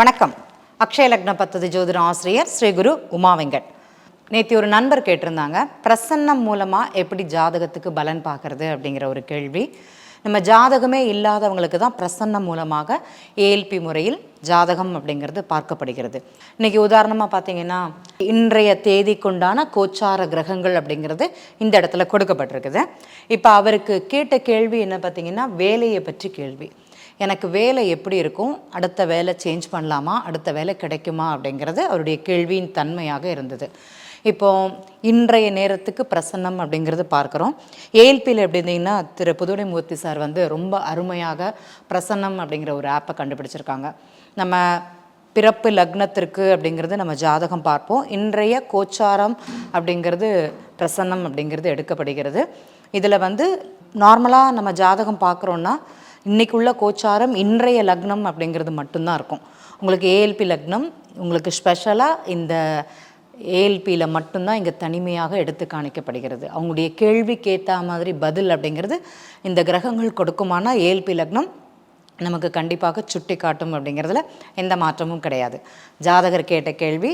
வணக்கம். அக்ஷய லக்ன பத்ததி ஜோதிட ஆசிரியர் ஸ்ரீ குரு உமா வெங்கட். நேற்று ஒரு நண்பர் கேட்டிருந்தாங்க பிரசன்னம் மூலமாக எப்படி ஜாதகத்துக்கு பலன் பார்க்கறது? அப்படிங்கிற ஒரு கேள்வி. நம்ம ஜாதகமே இல்லாதவங்களுக்கு தான் பிரசன்னம் மூலமாக ஏஎல்பி முறையில் ஜாதகம் அப்படிங்கிறது பார்க்கப்படுகிறது. இன்னைக்கு உதாரணமாக பார்த்தீங்கன்னா இன்றைய தேதிக்குண்டான கோச்சார கிரகங்கள் அப்படிங்கிறது இந்த இடத்துல கொடுக்கப்பட்டிருக்குது. இப்போ அவருக்கு கேட்ட கேள்வி என்ன பார்த்தீங்கன்னா வேலையை பற்றி கேள்வி. எனக்கு வேலை எப்படி இருக்கும்? அடுத்த வேலை சேஞ்ச் பண்ணலாமா? அடுத்த வேலை கிடைக்குமா? அப்படிங்கிறது அவருடைய கேள்வியின் தன்மையாக இருந்தது. இப்போ இன்றைய நேரத்துக்கு பிரசன்னம் அப்படிங்கிறது பார்க்குறோம். ஏஎல்பியில் எப்படி இருந்தீங்கன்னா திரு புதுடைமூர்த்தி சார் வந்து ரொம்ப அருமையாக பிரசன்னம் அப்படிங்கிற ஒரு ஆப்பை கண்டுபிடிச்சிருக்காங்க. நம்ம பிறப்பு லக்னத்திற்கு அப்படிங்கிறது நம்ம ஜாதகம் பார்ப்போம். இன்றைய கோச்சாரம் அப்படிங்கிறது பிரசன்னம் அப்படிங்கிறது எடுக்கப்படுகிறது. இதில் வந்து நார்மலாக நம்ம ஜாதகம் பார்க்குறோன்னா இன்றைக்குள்ள கோச்சாரம் இன்றைய லக்னம் அப்படிங்கிறது மட்டும்தான் இருக்கும். உங்களுக்கு ஏஎல்பி லக்னம் உங்களுக்கு ஸ்பெஷலாக இந்த ஏஎல்பியில் மட்டும்தான் இங்கே தனிமையாக எடுத்து காணிக்கப்படுகிறது. அவங்களுடைய கேள்விக்கு ஏற்ற மாதிரி பதில் அப்படிங்கிறது இந்த கிரகங்கள் கொடுக்குமானா ஏஎல்பி லக்னம் நமக்கு கண்டிப்பாக சுட்டி காட்டும் அப்படிங்கிறதுல எந்த மாற்றமும் கிடையாது. ஜாதகர் கேட்ட கேள்வி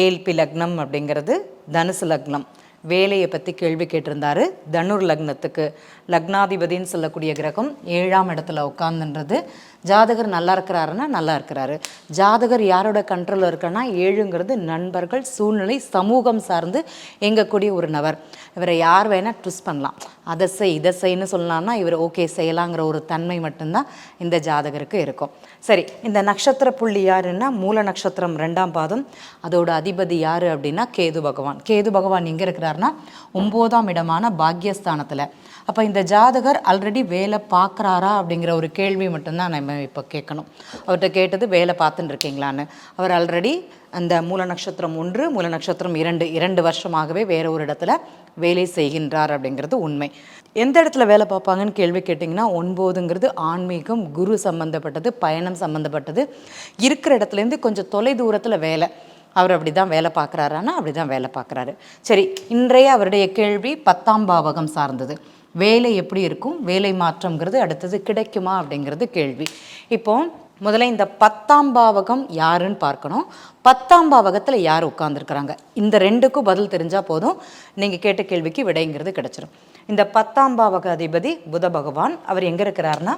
ஏஎல்பி லக்னம் அப்படிங்கிறது தனுசு லக்னம். வேலையை பற்றி கேள்வி கேட்டிருந்தாரு. தனுர் லக்னத்துக்கு. லக்னாதிபதின்னு சொல்லக்கூடிய கிரகம் ஏழாம் இடத்துல உட்காந்துன்றது ஜாதகர் நல்லா இருக்கிறாருன்னா நல்லா இருக்கிறாரு. ஜாதகர் யாரோட கண்ட்ரோலில் இருக்கன்னா ஏழுங்கிறது நண்பர்கள் சூழ்நிலை சமூகம் சார்ந்து இயங்கக்கூடிய ஒரு நபர். இவரை யார் வேணால் ட்விஸ்ட் பண்ணலாம். அதை செய் இதை செய்ன்னு சொல்லலாம்னா இவர் ஓகே செய்யலாங்கிற ஒரு தன்மை மட்டும்தான் இந்த ஜாதகருக்கு இருக்கும். சரி இந்த நட்சத்திர புள்ளி யாருன்னா மூல நட்சத்திரம் ரெண்டாம் பாதம் அதோட அதிபதி யார் அப்படின்னா கேது பகவான். கேது பகவான் எங்கே இருக்கிறாருன்னா ஒம்போதாம் இடமான பாக்யஸ்தானத்தில். அப்போ இந்த ஜாதகர் ஆல்ரெடி வேலை பார்க்குறாரா அப்படிங்கிற ஒரு கேள்வி மட்டும்தான் நம்ம இப்போ கேட்கணும். அவர்கிட்ட கேட்டது வேலை பார்த்துட்டு இருக்கீங்களான்னு. அவர் ஆல்ரெடி அந்த மூல நட்சத்திரம் ஒன்று மூல நட்சத்திரம் இரண்டு இரண்டு வருஷமாகவே வேற ஒரு இடத்துல வேலை செய்கின்றார் அப்படிங்கிறது உண்மை. எந்த இடத்துல வேலை பார்ப்பாங்கன்னு கேள்வி கேட்டிங்கன்னா ஒன்பதுங்கிறது ஆன்மீகம் குரு சம்மந்தப்பட்டது பயணம் சம்மந்தப்பட்டது இருக்கிற இடத்துலேருந்து கொஞ்சம் தொலை தூரத்தில் வேலை. அவர் அப்படி தான் வேலை பார்க்குறாரானா அப்படி தான் வேலை பார்க்குறாரு. சரி இன்றைய அவருடைய கேள்வி பத்தாம் பாவகம் சார்ந்தது. வேலை எப்படி இருக்கும்? வேலை மாற்றம்ங்கிறது அடுத்தது கிடைக்குமா அப்படிங்கிறது கேள்வி. இப்போது முதல்ல இந்த பத்தாம் பாவகம் யாருன்னு பார்க்கணும். பத்தாம் பாவகத்தில் யார் உட்காந்துருக்குறாங்க இந்த ரெண்டுக்கும் பதில் தெரிஞ்சால் போதும். நீங்கள் கேட்ட கேள்விக்கு விடைங்கிறது கிடச்சிடும் இந்த பத்தாம் பாவக அதிபதி புத பகவான் அவர் எங்கே இருக்கிறாருன்னா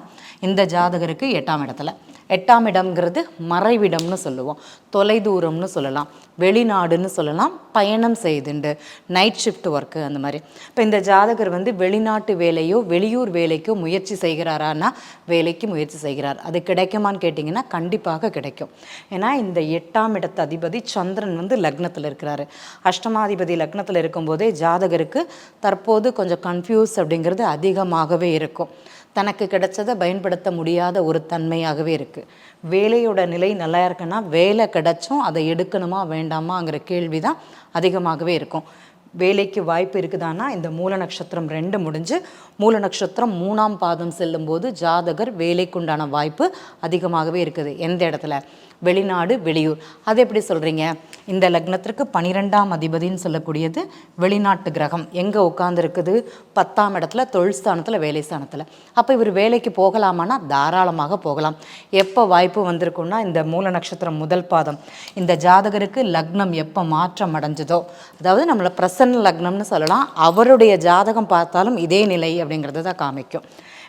இந்த ஜாதகருக்கு எட்டாம் இடத்துல. எட்டாம் இடம்ங்கிறது மறைவிடம்னு சொல்லுவோம். தொலைதூரம்னு சொல்லலாம். வெளிநாடுன்னு சொல்லலாம். பயணம் செய்துண்டு நைட் ஷிஃப்ட் ஒர்க்கு அந்த மாதிரி. இப்போ இந்த ஜாதகர் வந்து வெளிநாட்டு வேலையோ வெளியூர் வேலைக்கோ முயற்சி செய்கிறாரான்னா வேலைக்கு முயற்சி செய்கிறார். அது கிடைக்குமான்னு கேட்டிங்கன்னா கண்டிப்பாக கிடைக்கும். ஏன்னா இந்த எட்டாம் இடத்து அதிபதி சந்திரன் வந்து லக்னத்தில் இருக்கிறாரு. அஷ்டமாதிபதி லக்னத்தில் இருக்கும்போதே ஜாதகருக்கு தற்போது கொஞ்சம் கன்ஃபியூஸ் அப்படிங்கிறது அதிகமாகவே இருக்கும். தனக்கு கிடைச்சதை பயன்படுத்த முடியாத ஒரு தன்மையாகவே இருக்குது வேலையோட நிலை நல்லா இருக்குன்னா வேலை கிடைச்சும் அதை எடுக்கணுமா வேண்டாமாங்கிற கேள்வி தான் அதிகமாகவே இருக்கும். வேலைக்கு வாய்ப்பு இருக்குதானா இந்த மூல நட்சத்திரம் ரெண்டு முடிஞ்சு மூல நட்சத்திரம் மூணாம் பாதம் செல்லும்போது ஜாதகர் வேலைக்குண்டான வாய்ப்பு அதிகமாகவே இருக்குது. எந்த இடத்துல? வெளிநாடு வெளியூர். அது எப்படி சொல்கிறீங்க இந்த லக்னத்திற்கு பனிரெண்டாம் அதிபதின்னு சொல்லக்கூடியது வெளிநாட்டு கிரகம். எங்கே உட்காந்துருக்குது பத்தாம் இடத்துல தொழில் ஸ்தானத்தில் வேலை ஸ்தானத்தில். அப்போ இவர் வேலைக்கு போகலாமான்னா தாராளமாக போகலாம். எப்போ வாய்ப்பு வந்திருக்குன்னா இந்த மூல நட்சத்திரம் முதல் பாதம். இந்த ஜாதகருக்கு லக்னம் எப்போ மாற்றம் அடைஞ்சதோ அதாவது நம்மளை பிரசன்ன லக்னம்னு சொல்லலாம் அவருடைய ஜாதகம் பார்த்தாலும் இதே நிலை அப்படிங்கிறத தான் காமிக்கும்.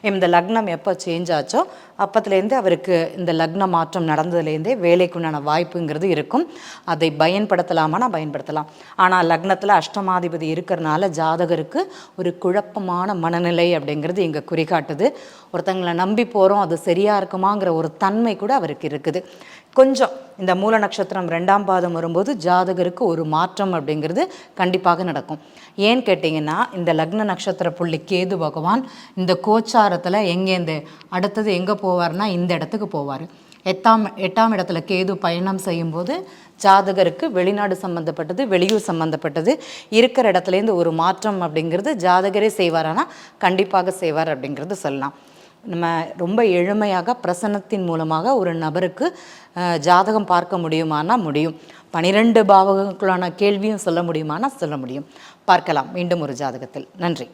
இந்த லக்னம் எப்போ சேஞ்ச் ஆச்சோ அப்பத்துலேருந்து அவருக்கு இந்த லக்ன மாற்றம் நடந்ததுலேருந்தே வேலைக்குண்டான வாய்ப்புங்கிறது இருக்கும். அதை பயன்படுத்தலாமானா பயன்படுத்தலாம். ஆனால் லக்னத்தில் அஷ்டமாதிபதி இருக்கிறனால ஜாதகருக்கு ஒரு குழப்பமான மனநிலை அப்படிங்கிறது இங்கே குறிகாட்டுது. ஒருத்தங்களை நம்பி போகிறோம் அது சரியாக இருக்குமாங்கிற ஒரு தன்மை கூட அவருக்கு இருக்குது. கொஞ்சம் இந்த மூல நட்சத்திரம் ரெண்டாம் பாதம் வரும்போது ஜாதகருக்கு ஒரு மாற்றம் அப்படிங்கிறது கண்டிப்பாக நடக்கும். ஏன்னு கேட்டிங்கன்னா இந்த லக்ன நட்சத்திர புள்ளி கேது பகவான் இந்த கோச்சாரத்தில் எங்கேருந்து அடுத்தது எங்கே போவார்னா இந்த இடத்துக்கு போவார். எட்டாம் எட்டாம் இடத்துல கேது பயணம் செய்யும்போது ஜாதகருக்கு வெளிநாடு சம்மந்தப்பட்டது வெளியூர் சம்மந்தப்பட்டது இருக்கிற இடத்துலேருந்து ஒரு மாற்றம் அப்படிங்கிறது ஜாதகரே செய்வார் ஆனால் கண்டிப்பாக செய்வார் அப்படிங்கிறது சொல்லலாம். நம்ம ரொம்ப எளிமையாக பிரசன்னத்தின் மூலமாக ஒரு நபருக்கு ஜாதகம் பார்க்க முடியுமானா முடியும். பனிரெண்டு பாவகங்களுக்குள்ளான கேள்வியும் சொல்ல முடியுமானா சொல்ல முடியும். பார்க்கலாம். மீண்டும் ஒரு ஜாதகத்தில். நன்றி.